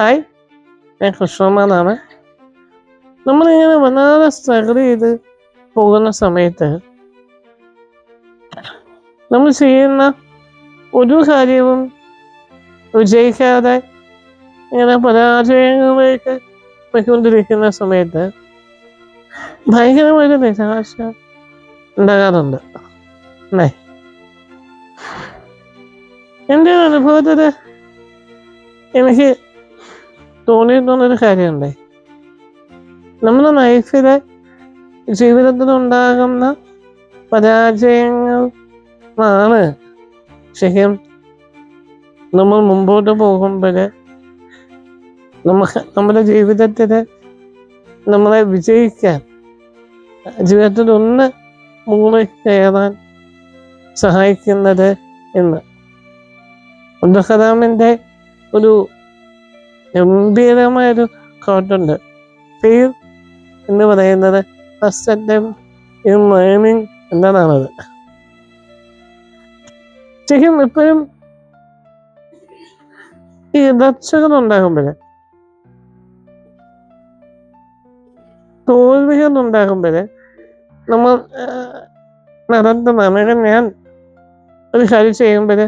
Hi ഞാൻ കൃഷ്ണമാന്നാണ് നമ്മളിങ്ങനെ വല്ലാതെ സ്ട്രഗിൾ ചെയ്ത് പോകുന്ന സമയത്ത് നമ്മൾ ചെയ്യുന്ന ഒരു കാര്യവും വിജയിക്കാതെ ഇങ്ങനെ പരാജയങ്ങളിലേക്ക് പോയിക്കൊണ്ടിരിക്കുന്ന സമയത്ത് ഭയങ്കരമായൊരു നിരാശ ഉണ്ടാകാറുണ്ട്. അല്ലേ? എന്റെ അനുഭവത്തിൽ എനിക്ക് തോന്നിയിട്ടുള്ളൊരു കാര്യമുണ്ടേ. നമ്മുടെ ലൈഫിലെ ജീവിതത്തിലുണ്ടാകുന്ന പരാജയങ്ങളാണ് ശരിക്കും നമ്മൾ മുമ്പോട്ട് പോകുമ്പോൾ നമുക്ക് നമ്മുടെ ജീവിതത്തിൽ നമ്മളെ വിജയിക്കാൻ ജീവിതത്തിൽ ഒന്ന് മുകളിൽ കയറാൻ സഹായിക്കുന്നത് എന്ന് അബ്ദുൽ കലാമിന്റെ ഒരു ഗംഭീരമായൊരു കോട്ടുണ്ട് ഫെയിൽ എന്ന് പറയുന്നത് ഫസ്റ്റ് അറ്റംപ്റ്റ് ഇൻ ലേണിംഗ് എന്നതാണത് ശരിക്കും ഇപ്പോഴും ഈ ഇടർച്ചകൾ ഉണ്ടാകുമ്പോൾ തോൽവികൾ ഉണ്ടാകുമ്പോൾ നമ്മൾ നടത്തുന്ന അല്ലെങ്കിൽ ഞാൻ ഒരു കാര്യം ചെയ്യുമ്പോൾ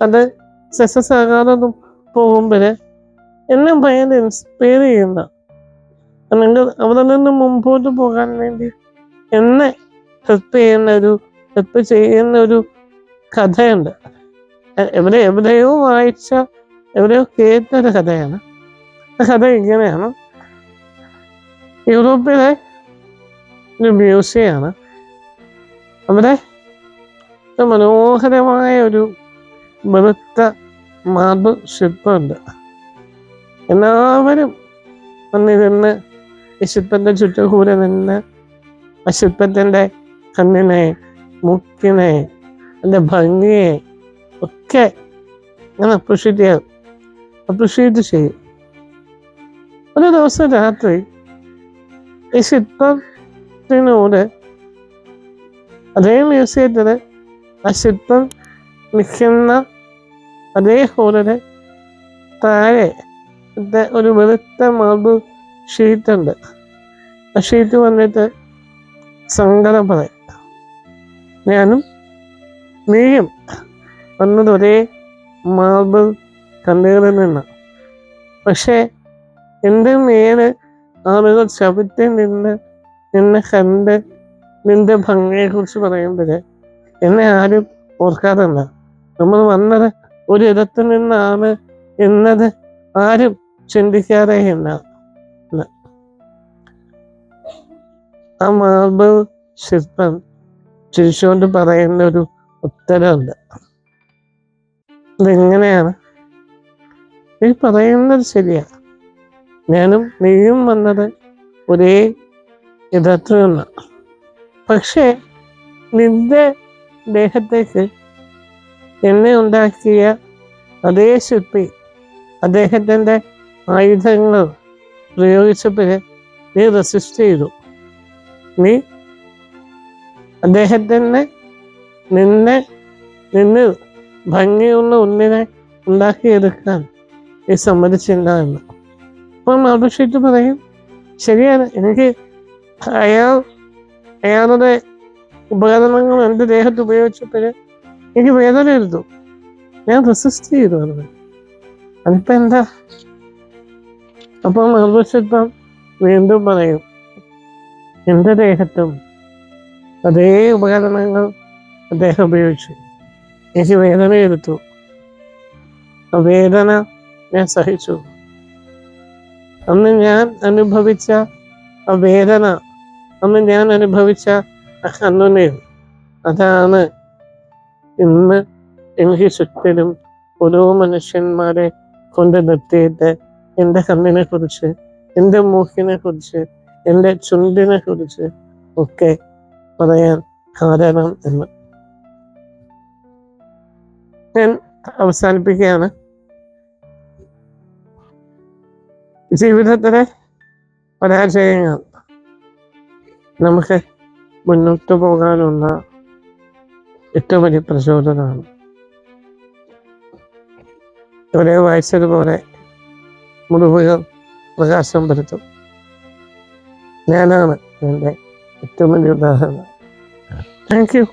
അത് സക്സസ് ആകാതെ പോകുമ്പോൾ എന്നെ ഭയങ്കര ഇൻസ്പയർ ചെയ്യുന്ന. അല്ലെങ്കിൽ അവിടെ നിന്ന് മുമ്പോട്ട് പോകാൻ വേണ്ടി എന്നെ ഹെൽപ്പ് ചെയ്യുന്ന ഒരു ഹെൽപ്പ് ചെയ്യുന്ന ഒരു കഥയുണ്ട്. എവിടെ എവിടെയോ വായിച്ച എവിടെയോ കേട്ട ഒരു കഥയാണ്. ആ കഥ ഇങ്ങനെയാണ്. യൂറോപ്പിലെ ഒരു മ്യൂസിയമാണ് അവിടെ മനോഹരമായ ഒരു വെളുത്ത മാർബിൾ ശില്പമുണ്ട്. എല്ലാവരും വന്നിരുന്ന് വിശുദ്ധന്റെ ചുറ്റുകൂടെ നിന്ന് ആ ശില്പത്തിന്റെ കണ്ണിനെ മുക്കിനെ അതിന്റെ ഭംഗിയെ ഒക്കെ ഞാൻ അപ്രിഷ്യേറ്റ് ചെയ്യാം അപ്രിഷ്യേറ്റ് ചെയ്യും. ഒരു ദിവസം രാത്രി ഈ ശില്പത്തിനോട് അതേ മ്യൂസിയത്തിൽ ആ ശില്പം നിൽക്കുന്ന അതേ ഹോളിന് താഴെ ഇത് ഒരു വെളുത്ത മാർബിൾ ഷീറ്റ് ഉണ്ട്. ആ ഷീറ്റ് വന്നിട്ട് സങ്കടം പറയും. ഞാനും നീയും വന്നത് ഒരേ മാർബിൾ കണ്ണുകളിൽ നിന്ന്. പക്ഷേ എന്റെ മേൽ ആളുകൾ ചവിട്ടി നിന്ന് നിന്നെ കണ്ട് നിന്റെ ഭംഗിയെക്കുറിച്ച് പറയുമ്പോൾ എന്നെ ആരും ഓർക്കാറില്ല. നമ്മൾ വന്നത് ഒരു ഇടത്ത് നിന്നാണ് എന്നത് ആരും ചിന്തിക്കാറേ ഇല്ല. ആ മാർബിൾ ശില്പം ചിരിച്ചുകൊണ്ട് പറയുന്ന ഒരു ഉത്തരമുണ്ട്. അതെങ്ങനെയാണ്? നീ പറയുന്നത് ശരിയാണ് ഞാനും നീയും വന്നത് ഒരേ ഇടത്തു നിന്ന് പക്ഷേ നിന്റെ ദേഹത്തേക്ക് എന്നെ ഉണ്ടാക്കിയ അതേ ശില്പി അദ്ദേഹത്തിന്റെ ആയുധങ്ങൾ പ്രയോഗിച്ചപ്പോൾ നീ റെസിസ്റ്റ് ചെയ്തു. നീ അദ്ദേഹത്തിന്റെ നിന്നെ നിന്ന് ഭംഗിയുള്ള ഉള്ളിനെ ഉണ്ടാക്കിയെടുക്കാൻ നീ സമ്മതിച്ചില്ല എന്ന്. അപ്പം മാർബിഷീറ്റ് പറയും ശരിയാണ് എനിക്ക് അയാൾ അയാളുടെ ഉപകരണങ്ങൾ എന്റെ ദേഹത്ത് ഉപയോഗിച്ചപ്പോൾ എനിക്ക് വേദന എഴുതും ഞാൻ റെസിസ്റ്റ് ചെയ്തു അതിപ്പോൾ അതിപ്പോ എന്താ? അപ്പോൾ നിർവശിത്വം വീണ്ടും പറയും എന്റെ ദേഹത്തും അതേ ഉപകരണങ്ങൾ അദ്ദേഹം ഉപയോഗിച്ചു. എനിക്ക് വേദന എടുത്തു. ആ വേദന ഞാൻ സഹിച്ചു. അന്ന് ഞാൻ അനുഭവിച്ച ആ വേദന അന്ന് ഞാൻ അനുഭവിച്ച കണ്ണുനീർ അതാണ് ഇന്ന് എനിക്ക് ചുറ്റിലും ഓരോ മനുഷ്യന്മാരെ കൊണ്ട് നിർത്തിയിട്ട് എന്റെ കണ്ണിനെ കുറിച്ച് എന്റെ മൂക്കിനെ കുറിച്ച് എന്റെ ചുണ്ടിനെ കുറിച്ച് ഒക്കെ പറയാൻ കാരണം എന്ന്. ഞാൻ അവസാനിപ്പിക്കുകയാണ്. ജീവിതത്തിലെ പരാജയങ്ങൾ നമുക്ക് മുന്നോട്ട് പോകാനുള്ള ഏറ്റവും വലിയ പ്രചോദനമാണ്. ഇവിടെ വായിച്ചതുപോലെ മുറിവുകൾ പ്രകാശം പരത്തും ഞാനാണ് എന്റെ ഏറ്റവും വലിയ ഉദാഹരണം. Thank you